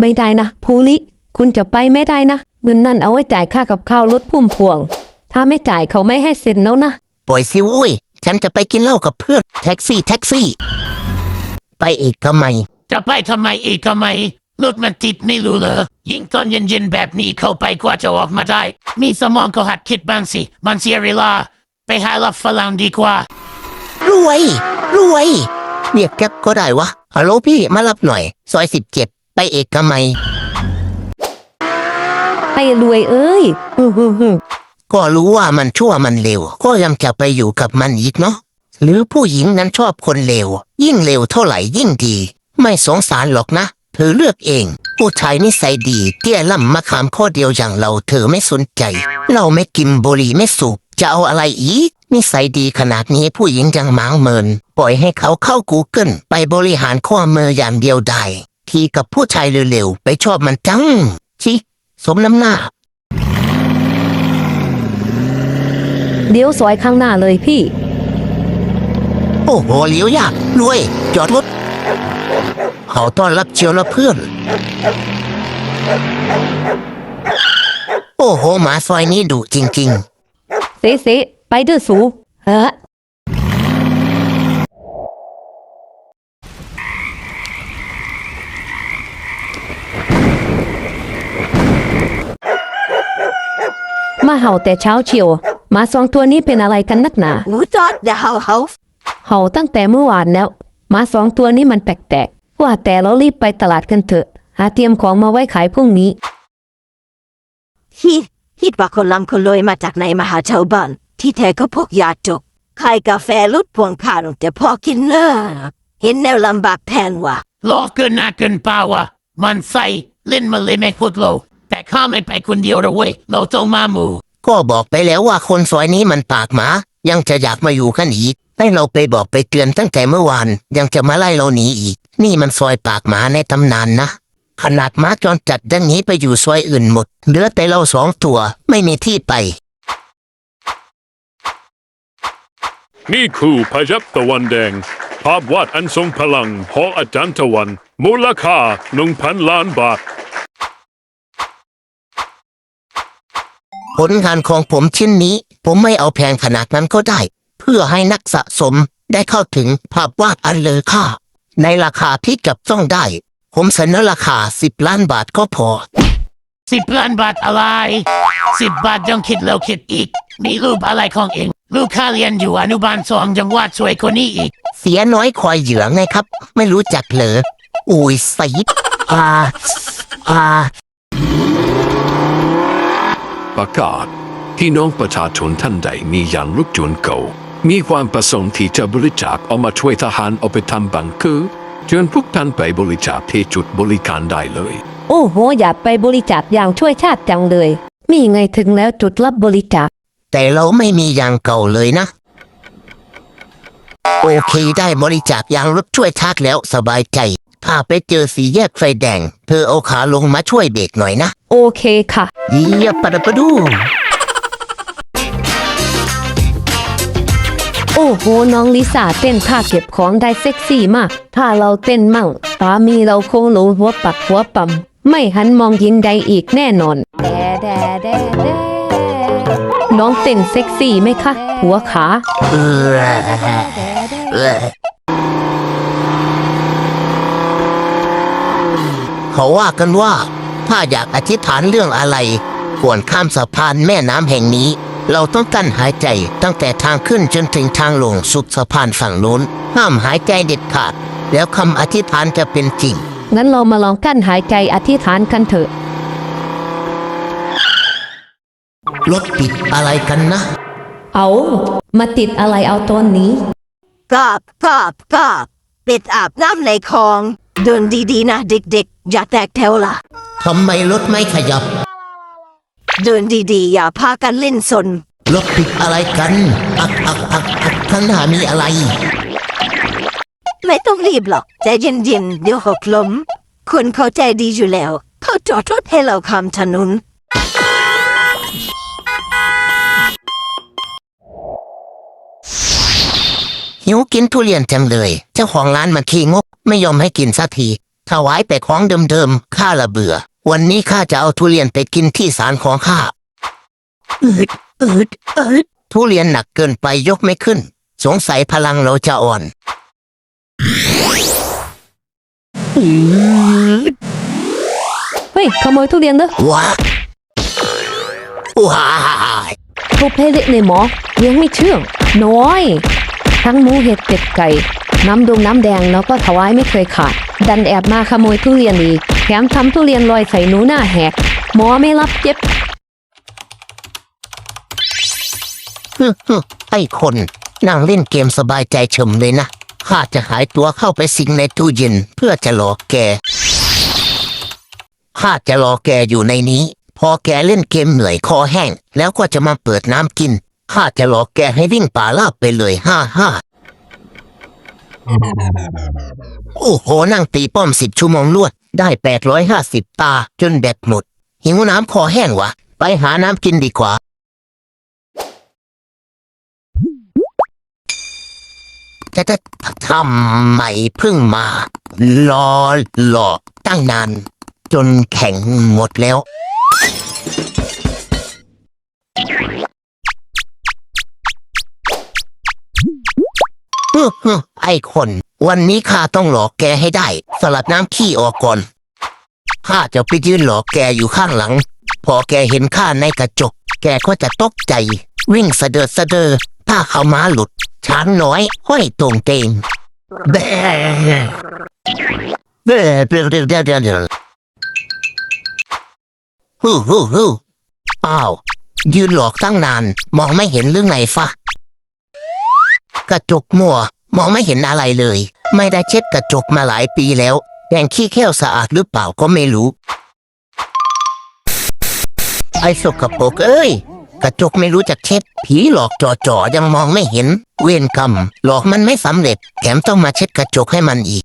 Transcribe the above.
ไม่ได้นะภูริคุณจะไปไม่ได้นะเงินนั่นเอาไว้จ่ายค่ากับข้าวรถพุ่มพวง ถ้าไม่จ่ายเขาไม่ให้เซ็นแล้วนะ ปล่อยสิวุ้ย ฉันจะไปกินเหล้ากับเพื่อนแท็กซี่แท็กซี่ ไปอีกทำไม จะไปทำไมอีกทำไมรถมันติดไม่รู้เหรอยิ่งตอนเย็นๆแบบนี้เข้าไปกว่าจะออกมาได้ มีสมองก็หัดคิดบ้างสิมันเสียเวลา ไปหาลับฝรั่งดีกว่า รวย รวย เรียกแก๊ปก็ได้วะฮัลโหลพี่มารับหน่อย ซอยสิบเจ็ด ไปเอกมัยไปรวยเอ้ยฮึ่มฮึ่มก็รู้ว่ามันชั่วมันเลวก็ยังจะไปอยู่กับมันอีกเนาะหรือผู้หญิงนั้นชอบคนเลวยิ่งเลวเท่าไหร่ยิ่งดี ไม่สงสารหรอกนะ เธอเลือกเอง ผู้ชายนิสัยดีเตี้ยล่ำมะขามข้อเดียวอย่างเราเธอไม่สนใจ เราไม่กินบุหรี่ไม่สูบจะเอาอะไรอีก นิสัยดีขนาดนี้ผู้หญิงยังหมางเมิน ปล่อยให้เขาเข้า Google ไปบริหารข้อมืออย่างเดียวได้ ทีกับผู้ชายเร็วๆ ไปชอบมันจัง ชิสมน้ำหน้า เดี๋ยวซอยข้างหน้าเลยพี่ โอ้โหเลี้ยวยากรวย จอดรถเขาต้อนรับเชียวนะเพื่อน โอ้โหหมาซอยนี้ดุจริงเสเสไปเด้อสูเฮ้อ มาเห่าแต่เช้าเชียวหมาสองตัวนี้เป็นอะไรกันนักหนา Who thought the whole house เห่าตั้งแต่เมื่อวานแล้วหมาสองตัวนี้มันแปลกๆว่าแต่เรารีบไปตลาดกันเถอะ หาเตรียมของมาไว้ขายพรุ่งนี้ฮิฮิดว่าคนลำคนรวยมาจากไหนมาหาชาวบ้านที่แท้ก็พวกยาจกขายกาแฟลดพวงข้าวแต่พอกินเนอะเห็นแนวลำบากแทนว่ะรอเกินหน้าเกินเปล่าวะมันใส่เล่นมาเลยไม่พูดโล แต่ข้าไม่ไปคนเดียวนะเว้ยเราต้องมาหมู่ๆก็บอกไปแล้วว่าคนซอยนี้มันปากหมา ยังจะอยากมาอยู่กันอีกให้เราไปบอกไปเตือนตั้งแต่เมื่อวาน ยังจะมาไล่เราหนีอีก นี่มันซอยปากหมาในตำนานนะ ขนาดหมาจรจัดดังนี้ไปอยู่ซอยอื่นหมด เหลือแต่เราสองตัวไม่มีที่ไป นี่คือพยับตะวันแดง ภาพวาดอันทรงพลังของอาจารย์ตะวัน มูลค่าหนึ่งพันล้านบาท ผลงานของผมชิ้นนี้ ผมไม่เอาแพงขนาดนั้นก็ได้ เพื่อให้นักสะสมได้เข้าถึงภาพวาดอันเลอค่า ในราคาที่จับต้องได้ ผมเสนอราคา 10 ล้านบาทก็พอ สิบล้านบาทอะไรสิบบาทยังคิดแล้วคิดอีก มีรูปอะไรของเอง ลูกข้าเรียนอยู่อนุบาลสองยังวาดสวยกว่านี้อีก เสียน้อยคอยเหยื่อไงครับ ไม่รู้จักเหรออุ้ยใส่อ่าอ่า ประกาศพี่น้องประชาชนท่านใดมียานรถยนต์เก่ามีความประสงค์ที่จะบริจาคเอามาช่วยทหารเอาไปทำบังคือเชิญพวกท่านไปบริจาคที่จุดบริการได้เลย โอ้โหอยากไปบริจาคอย่างช่วยชาติจังเลย มีไงถึงแล้วจุดรับบริจาค แต่เราไม่มียางเก่าเลยนะ โอเคได้บริจาคยางรถช่วยชาติแล้วสบายใจ ถ้าไปเจอสีแยกไฟแดง เธอเอาขาลงมาช่วยเบรกหน่อยนะ โอเคค่ะเยี่ยปะดะปะดู โอ้โห น้องลิซ่าเต้นท่าเก็บของได้เซ็กซี่มาก ถ้าเราเต้นมั่งสามีเราคงหลงหัวปักหัวปั๊มไม่หันมองยิงใดอีกแน่นอนแดแดแดแดน้องเต้นเซ็กซี่ไหมคะ หัวขาเออเออเขาว่ากันว่า ถ้าอยากอธิษฐานเรื่องอะไรควรข้ามสะพานแม่น้ำแห่งนี้ เราต้องกั้นหายใจตั้งแต่ทางขึ้นจนถึงทางลงสุดสะพานฝั่งโน้น ห้ามหายใจเด็ดขาด แล้วคำอธิษฐานจะเป็นจริง งั้นเรามาลองกั้นหายใจอธิษฐานกันเถอะ รถปิดอะไรกันนะ เอา มาติดอะไรเอาตอนนี้กอบกอบกอบปิดอาบน้ำในคลอง เดินดีๆนะเด็กๆ อย่าแตกแถวล่ะ ทำไมรถไม่ขยับ เดินดีๆ อย่าพากันเล่นสน รถปิดอะไรกัน อักอักอักอักข้างหน้ามีอะไร ไม่ต้องรีบหรอกใจเย็นๆ เดี๋ยวหกล้มคุณเข้าใจดีอยู่แล้ว เขาจอดรถให้เราคำถนน หิวกินทุเรียนจังเลย เจ้าของร้านมันขี้งก ไม่ยอมให้กินสักทีถวายแต่ของเดิมๆข้าละเบื่อ วันนี้ข้าจะเอาทุเรียนไปกินที่ศาลของข้าอืดอืดอืดทุเรียนหนักเกินไปยกไม่ขึ้น สงสัยพลังเราจะอ่อนเฮ้ยขโมยทุเรียนเด้อว้าว้ายทุบให้เละในหมอเลี้ยงไม่เชื่องน้อย ทั้งหมูเห็ดเป็ดไก่ น้ำดงน้ำแดงแล้วก็ถวายไม่เคยขาด ดันแอบมาขโมยทุเรียนอีกแถมทำทุเรียนลอยใส่หนูหน้าแหก หมอไม่รับเจ็บ ฮึฮึไอ้คน นั่งเล่นเกมสบายใจเฉมเลยนะข้าจะหายตัวเข้าไปสิงในตู้เย็นเพื่อจะหลอกแกข้าจะรอแกอยู่ในนี้ พอแกเล่นเกมเหนื่อยคอแห้ง แล้วก็จะมาเปิดน้ำกิน ข้าจะหลอกแกให้วิ่งป่าลาบไปเลยห้าห้าโอ้โหนั่งตีป้อมสิบชั่วโมงรวด ได้แปดร้อยห้าสิบตา จนแบตหมด หิวน้ำคอแห้งวะ ไปหาน้ำกินดีกว่าจะจะทำไมเพิ่งมา รอหลอกตั้งนาน จนแข็งหมดแล้ว ฮึ่มไอ้คน วันนี้ข้าต้องหลอกแกให้ได้ สลัดน้ำขี้ออกก่อนข้าจะไปยืนหลอกแกอยู่ข้างหลัง พอแกเห็นข้าในกระจก แกก็จะตกใจ วิ่งสะเดิดสะเดอถ้าเขาม้าหลุดช้างน้อย ห้อยตรงเตงแบะแบะเดี๋ยวเดี๋ยวเดี๋ยวเดี๋ยวเดี๋ยวฮู้ฮู้ฮู้อ้าว ยืนหลอกตั้งนาน มองไม่เห็นเรื่องไหนฟะ กระจกมัวมองไม่เห็นอะไรเลย ไม่ได้เช็ดกระจกมาหลายปีแล้วแดงขี้แค่วสะอาดหรือเปล่าก็ไม่รู้ ไอ้สกปรกเอ้ย กระจกไม่รู้จักเช็ด ผีหลอกจ่อๆยังมองไม่เห็น เวรกรรมหลอกมันไม่สำเร็จแถมต้องมาเช็ดกระจกให้มันอีก